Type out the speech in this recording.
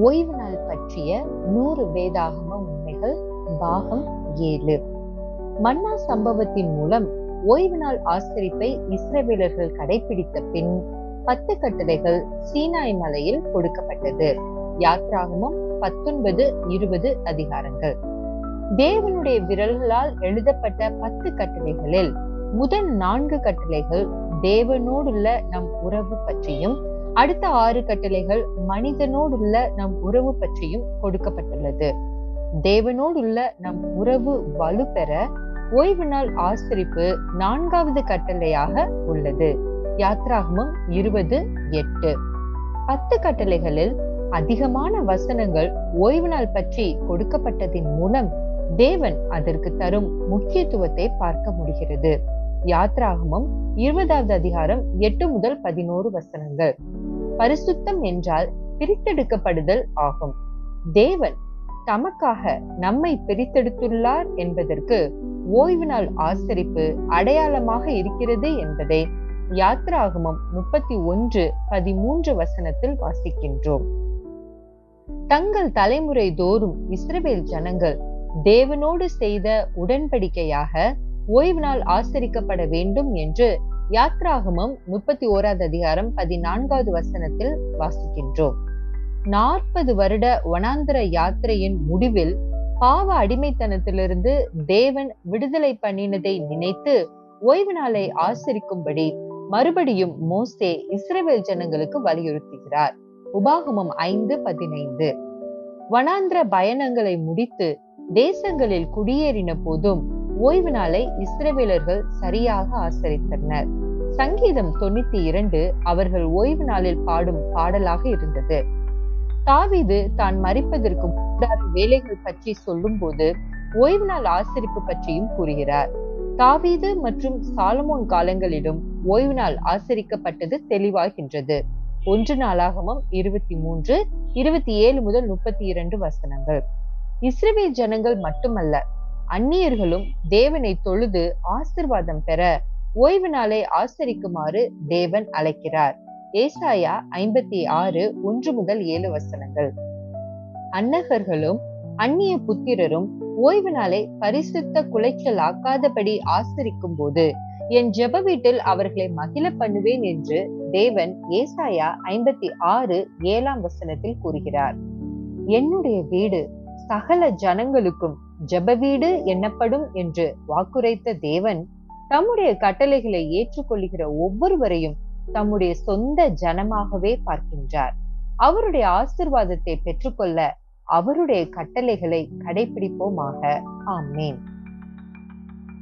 ஓய்வு நாள் பற்றிய நூறு வேதாகம உண்மைகள் பாகம் ஏழு. மன்னா சம்பவத்தின் மூலம் ஓய்வு நாள் ஆசிரிப்பை இஸ்ரவேலர்கள் கடைபிடித்த பின் பத்து கட்டளைகள் சீனாய் மலையில் கொடுக்கப்பட்டது. யாத்ராகமும் பத்தொன்பது இருபது அதிகாரங்கள். தேவனுடைய விரல்களால் எழுதப்பட்ட பத்து கட்டளைகளில் முதல் நான்கு கட்டளைகள் தேவனோடுள்ள நம் உறவு பற்றியும் அடுத்த ஆறு கட்டளைகள் மனிதனோடுள்ள நம் உறவு பற்றியும் கொடுக்கப்பட்டுள்ளது. தேவனோடுள்ள நம் உறவு வலுப்பெற ஓய்வு நாள் ஆசிரிப்பு நான்காவது கட்டளையாக உள்ளது. யாத்ராகமம் இருபது எட்டு. பத்து கட்டளைகளில் அதிகமான வசனங்கள் ஓய்வு நாள் பற்றி கொடுக்கப்பட்டதின் மூலம் தேவன் அதற்கு தரும் முக்கியத்துவத்தை பார்க்க முடிகிறது. யாத்ராகமம் இருபதாவது அதிகாரம் எட்டு முதல் பதினோரு வசனங்கள். பரிசுத்தம் என்றால் பிரித்தெடுக்கப்படுதல் ஆகும். தேவன் தமக்காக நம்மை பிரித்தெடுத்துள்ளார் என்பதற்கு ஓய்வு நாள் ஆசரிப்பு அடையாளமாக இருக்கிறது என்பதை யாத்ராகமம் முப்பத்தி ஒன்று பதிமூன்று வசனத்தில் வாசிக்கின்றோம். தங்கள் தலைமுறை தோறும் இஸ்ரவேல் ஜனங்கள் தேவனோடு செய்த உடன்படிக்கையாக ஓய்வு நாள் ஆசரிக்கப்பட வேண்டும் என்று யாத்ராகமம் முப்பத்தி ஓராவது அதிகாரம் பதினான்காவது வசனத்தில் வாசிக்கின்றோம். நாற்பது வருட வனாந்திர யாத்திரையின் முடிவில் பாவ அடிமைத்தனத்திலிருந்து தேவன் விடுதலை பண்ணினதை நினைத்து ஓய்வு நாளை ஆசரிக்கும்படி மறுபடியும் மோசே இஸ்ரேவேல் ஜனங்களுக்கு வலியுறுத்துகிறார். உபாகமம் ஐந்து பதினைந்து. வனாந்திர பயணங்களை முடித்து தேசங்களில் குடியேறின போதும் ஓய்வு நாளை இஸ்ரவேலர்கள் சரியாக ஆசரித்தனர். சங்கீதம் தொண்ணூத்தி இரண்டு அவர்கள் ஓய்வு நாளில் பாடும் பாடலாக இருந்தது. தாவிது தான் மறிப்பதற்கு வேலைகள் பற்றி சொல்லும் போது ஓய்வு நாள் ஆசரிப்பு பற்றியும் கூறுகிறார். தாவீது மற்றும் சாலமோன் காலங்களிலும் ஓய்வு நாள் ஆசரிக்கப்பட்டது தெளிவாகின்றது. ஒன்று நாளாகவும் இருபத்தி மூன்று இருபத்தி ஏழு முதல் முப்பத்தி இரண்டு வசனங்கள். இஸ்ரேல் ஜனங்கள் மட்டுமல்ல அந்நியர்களும் தேவனை தொழுது ஆசிர்வாதம் பெற ஓய்வு நாளை ஆசரிக்குமாறு தேவன் அழைக்கிறார். ஏசாயா ஐம்பத்தி ஆறு ஒன்று முதல் ஏழு வசனங்கள். அன்னகர்களும் அந்நிய புத்திரரும் ஓய்வு நாளை பரிசுத்த குலைச்சல் ஆக்காதபடி ஆசரிக்கும் போது என் ஜெப வீட்டில் அவர்களை மகிழ பண்ணுவேன் என்று தேவன் ஏசாயா ஐம்பத்தி ஆறு ஏழாம் வசனத்தில் கூறுகிறார். என்னுடைய வீடு சகல ஜனங்களுக்கும் ஜெப வீடு எண்ணப்படும் என்று வாக்குரைத்த தேவன் தம்முடைய கட்டளைகளை ஏற்றுக்கொள்கிற ஒவ்வொருவரையும் தம்முடைய சொந்த ஜனமாகவே பார்க்கின்றார். அவருடைய ஆசிர்வாதத்தை பெற்றுக்கொள்ள அவருடைய கட்டளைகளை கடைபிடிப்போமாக ஆமேன்.